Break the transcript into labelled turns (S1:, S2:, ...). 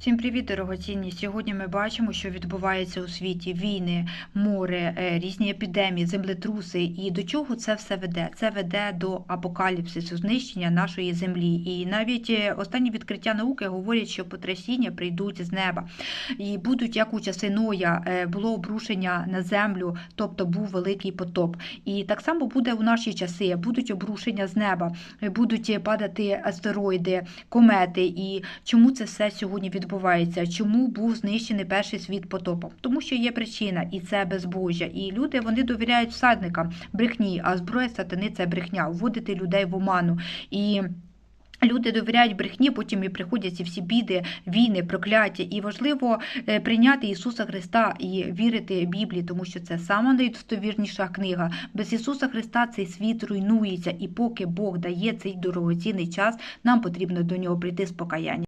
S1: Всім привіт, дорогоцінні! Сьогодні ми бачимо, що відбувається у світі: війни, море, е, різні епідемії, землетруси. І до чого це все веде? Це веде до апокаліпсису, знищення нашої землі. І навіть е, останні відкриття науки говорять, що потрясіння прийдуть з неба. І будуть, як у часи Ноя, е, було обрушення на землю, тобто був великий потоп. І так само буде у наші часи. Будуть обрушення з неба, будуть падати астероїди, комети. І чому це все сьогодні відбувається? Чому був знищений перший світ потопом? Тому що є причина, і це безбожжя. І люди вони довіряють всадникам брехні, а зброя сатани це брехня, вводити людей в оману. І Люди довіряють брехні, потім і приходять ці всі біди, війни, прокляття. І важливо е, прийняти Ісуса Христа і вірити Біблії, тому що це сама найдостовірніша книга. Без Ісуса Христа цей світ руйнується, і поки Бог дає цей дорогоцінний час, нам потрібно до нього прийти з покаяння.